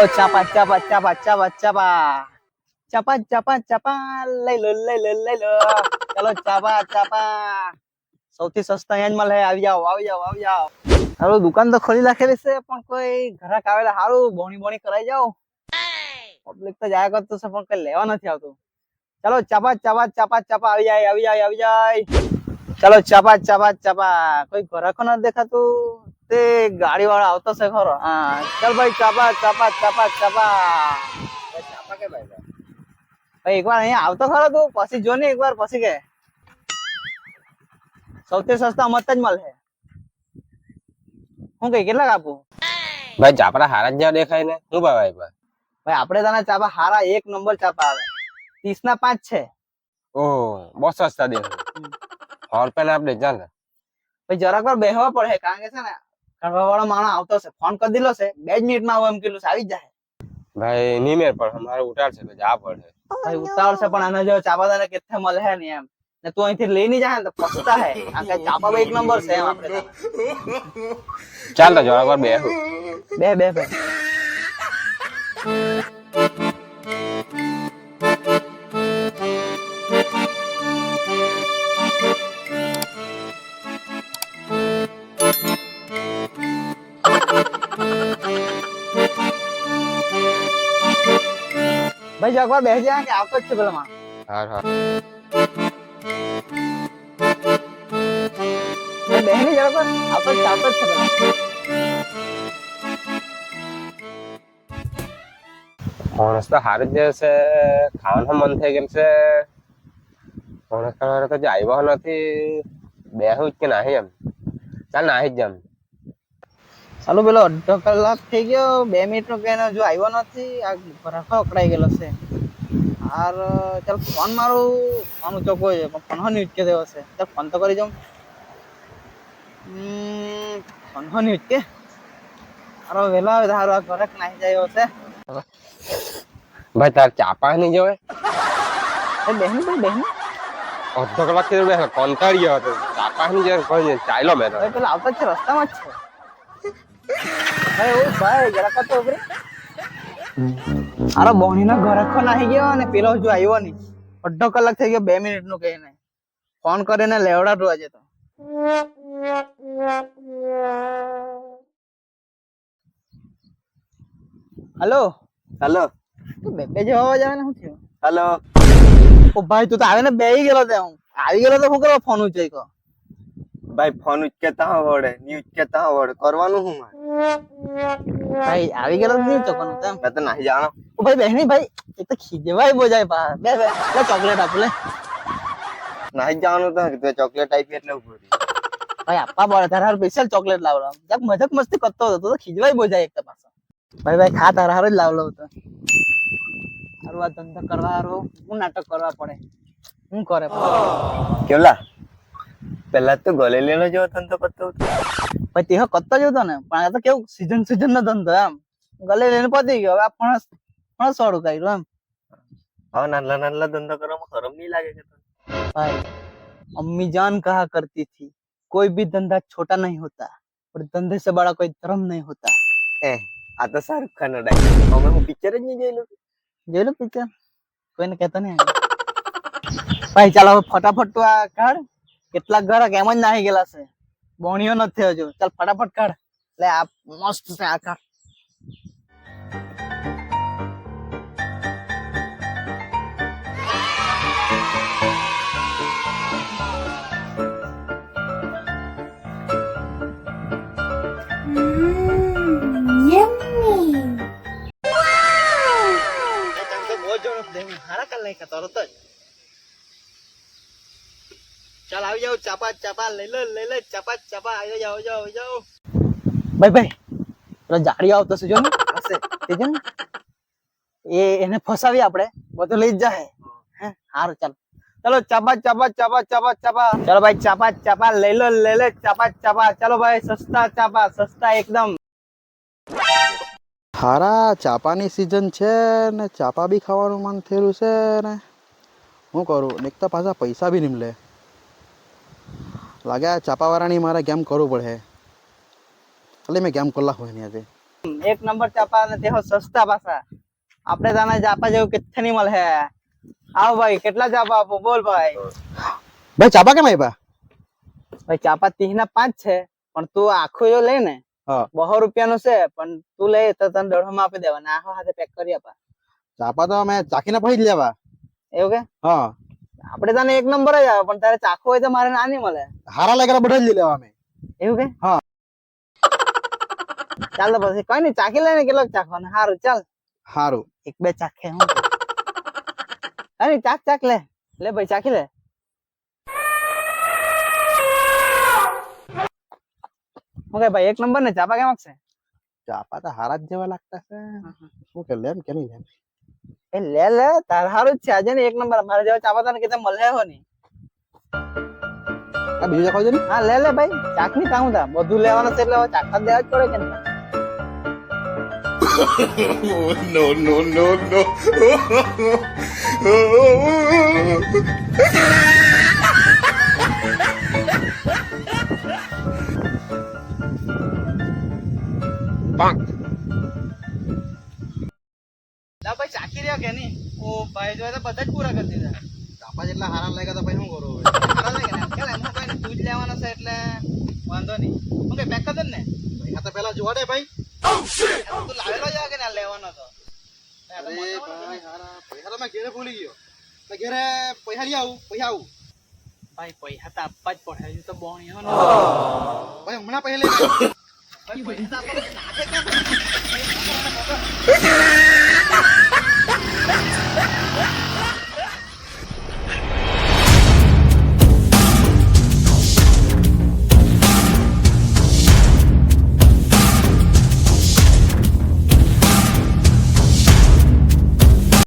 ચાલો ચાપા ચાપા ચાપા ચાપા ચાપા. ચાપા ચાપા ચાપા. લઈ લો લઈ લો લઈ લો. ચાલો, ચાપા ચાપા. સૌથી સસ્તા અહીંયા જ મળે આવી જાઓ આવી જાઓ આવી જાઓ. હારું દુકાન તો ખોલી રાખેલી છે, પણ કોઈ ઘરાક આવેલા. હારું બોણી બોણી કરાઈ જાઓ. પબ્લિક તો જાય કરતું છે, પણ કઈ લેવા નથી આવતું. ચાલો, ચાપા ચાપા ચાપા ચાપા. આવી જાય આવી જાય આવી જાય. ચાલો, ચાપા ચાપા ચાપા. કોઈ ઘરાકો ન દેખાતું. તે ગાડી વાળો આવતો છે ખરો. હા. ચાલ ભાઈ ચાપા ચાપા ચાપા ચાપા. ચાપા કે ભાઈ ભાઈ એકવાર અહીંયા આવતો ખરો તું પછી જો ને એકવાર પછી કે. સૌથી સસ્તા મત જ મળે. હું કઈ કેટલા આપું ભાઈ ચાપડા હારા જ જ્યાં દેખાય ને શું ભાઈ ભાઈ ભાઈ આપણે તને ચાપા હારા એક નંબર ચાપા આવે. ત્રીસ ના પાંચ છે. ઓહ બહુ સસ્તા દેખાય. સો રૂપિયા આપડે ચાલ ભાઈ જરાક વાર બેહવા પડે કારણ કે છે ને કરવા વાળો માણસ આવતો છે ફોન કરી દીધો છે બે જ મિનિટમાં આવું એમ કીધું છે આવી જાય. ભાઈ નીમેર પણ અમારે ઉતાર છે જા પડે. ભાઈ ઉતાર છે પણ આના જો ચાપા તને કેટલે મળે હે નહીં એમ. ને તું અહીંથી લઈને જાય ને તો પસ્તા હે. આ કે ભાઈ એક નંબર છે એમ આપણે. ચાલ તો જો વાર બેહું. બે બે બે. ભાઈ જગવા બેસી જાય કે આવતો જ છે પેલા માણસ હા. હા ભાઈ બેહની વાર આવતો જ આવતો જ છે પેલા ફોનસ તો હારું જ છે ખાવાનું મન થઈ ગયેલું છે? ફોનસ ખાવાનો તો આવ્યો નથી. બેહું જ કે નાહી એમ? ચાલ નાહી જ જેમ. ચાલો પેલો અડધો કલાક થઈ ગયો. બે મિનિટ નો કઈ જો આવ્યો નથી. આ ભરાખો અકળાઈ ગયેલો છે. હાર ચાલ ફોન મારું ફોન ચોખ્ખો છે. પણ ફોન હો ઉચકે થયો છે ચાલ ફોન તો કરી જાઉં ફોન નહીં ઉચકે. હારો વહેલો આવે તારો આ ઘરે નાહી જાય છે. ભાઈ તાર ચાપા નહીં જવાય? એ બેહન ભાઈ બેહન. અડધો કલાકથી કંટાળી ગયો હતો ચાપા નહીં જાય કોઈ ચાલ્યો મેં પેલા આવતા છે રસ્તામાં જ છે. ભાઈ બોની નો આવી ઘર આખો નાહી ગયો અને પેલો હજુ આવ્યો નહીં. અડધો કલાક થઈ ગયો બે મિનિટનું કહીને. ફોન કરીને લેવડાતું આજે તો. હલો? હલો. તું બે બે જેવા અવાજ આવે ને શું થયું? હલો. ઓ ભાઈ તું તો આવે ને બેહી ગયેલો તે હું. આવી ગયેલો તો શું કરવા ફોન ઉચકી કો ભાઈ ફોન ઉચકેતા આવડે ની ઉચકેતા આવડે. કરવાનું હું મારે? ભાઈ આવી ગયેલો તો નહીં ચોકવાનું તેમ મેં તો નહીં જાણો. ઓ ભાઈ બહેની ભાઈ એક તો ખીજવાય બોજાય પા બે બે લે ચોકલેટ આપ લે. નહીં જવાનું તો તે ચોકલેટ આપી એટલે ઊભો રહી ભાઈ આપવા બોલે તારા સ્પેશિયલ ચોકલેટ લાવલો જક મજક મસ્તી કરતો હતો તો ખીજવાય બોજાય એક તો પાછો. ભાઈ ભાઈ ખા તારા હારો જ લાવલો હતો હારું આ ધંધો કરવા હારું. હું નાટક કરવા પડે. હું કરે? કેવલા? પેલા તો ગલેલીનો જેવો ધંધો કરતો હતો ભાઈ તેહો કરતો જ હતો ને પણ આ તો કેવું સીઝન સીઝન નો ધંધો એમ ગલે લઈને પતી ગયો હવે આ ફણસ ફણસ વાળું કર્યું એમ હવે નાનલા નાનલા ધંધો કરવામાં શરમ નહીં લાગે કે તને? भाई अम्मी जान कहा करती थी कोई भी धंधा छोटा नहीं होता और धंधे से बड़ा कोई धर्म नहीं होता એ આ તો શાહરુખ ખાન નો ડાયલોગ અમે હું પિક્ચર જ નહીં જોયેલું જોઈ લો પિક્ચર કોઈને કહેતો નહીં ભાઈ ચાલો હવે ફટાફટ તું આ કાઢ કેટલાક ઘર એમ જ નાહી ગયેલા છે. બોણીઓ નથી હજુ ચાલ ફટાફટ કાઢ. એટલે આ મસ્ત છે આ કાઢ Yummy. ચાલ આવી જાઓ ચાપા ચાપા લઈ લો લઈ લે ચાપા ચાપા આયો જાઓ જાઓ જાઓ ભાઈ ભાઈ પેલો જાડી આવતો છે જો ને હશે તે જો ને એ એને ફસાવી આપણે. બધું લઈ જ જાય. હે સારું ચાલ. ચાલો ચાપા ચાપા ચાપા ચાપા ચાપા. ચાલો ભાઈ ચાપા ચાપા લઈ લો લઈ લે ચાપા ચાપા. ચાલો ભાઈ સસ્તા ચાપા સસ્તા એકદમ. હારા ચાપાની સિઝન છે ને ચાપા બી ખાવાનું મન થયેલું છે ને. શું કરું? ને એક તો પાછા પૈસા બી નીમલે લાગે આ ચાપાવાળાની મારે કેમ કરવું પડે? એટલે મેં કેમ કરલા હોય ને આજે? એક નંબર ચાપા અને તેઓ સસ્તા પાછા આપણે તાના ચાપા જેવું કિથે નહીં મળે? આવો ભાઈ કેટલા ચાપા આપો? બોલ ભાઈ. ભાઈ ચાપા કેમ આપ્યા ભાઈ ચાપા તીહ ના પાંચ છે પણ તું આખું જો લે ને. હા. બસો રૂપિયાનું છે પણ તું લે તો તને દોઢો માં આપી દેવાના. આખો હાથે પેક કરી આપા. ચાપા તો અમે ચાખીને પછી જ લેવા. એવું કે? હા. આપણે તને એક નંબર જ આવે પણ તારે ચાખો હોય તો મારે ના નહીં મળે. હારા લાગેલા બધા જ લઈ લેવા અમે. એવું કે? હા. ચાલ તો પછી કઈ નહીં ચાખી લે ને કેટલોક ચાખવાનો સારું ચાલ. સારું એક બે ચાખે હું. અરે ચાક ચાક લે. લે ભાઈ ચાખી લે. હું કે ભાઈ એક નંબર ને ચાપા કેમ છે ચાપા તો હારા જ જેવા લાગતા છે. શું કે લેમ કે નહીં લેમ? લે લે તાર હારું જ છે આજે ને એક નંબર મારા જેવા ચાપા તને કીધે મળે હો નહીં આ બીજું દેખાવ છે ને હા લે લે ભાઈ ચાકની તાવું તા બધું લેવાનું છે એટલે હવે ચાખા દેવા જ પડે કે નહીં? no, no, no, ભાઈ તો બધા જ પૂરા કરી દીધા. કાપા જેટલા હારા લાગ્યા તો ભાઈ શું કરું એમાં કોઈ તું જ લેવાનો છે એટલે વાંધો નહીં. હું કઈ પેક કર ને? પૈસા તો પેલા દે ભાઈ. તું લાવેલો જ કે ના લેવાનો તો? અરે ભાઈ હારા. પૈસા તો મેં ઘેરે ભૂલી ગયો. તો ઘેરે પૈસા લઈ આવું પૈસા આવું. ભાઈ પૈસા તો આપવા જ પડે. હજુ તો બોણી ભાઈ હમણાં પહેલે પૈસા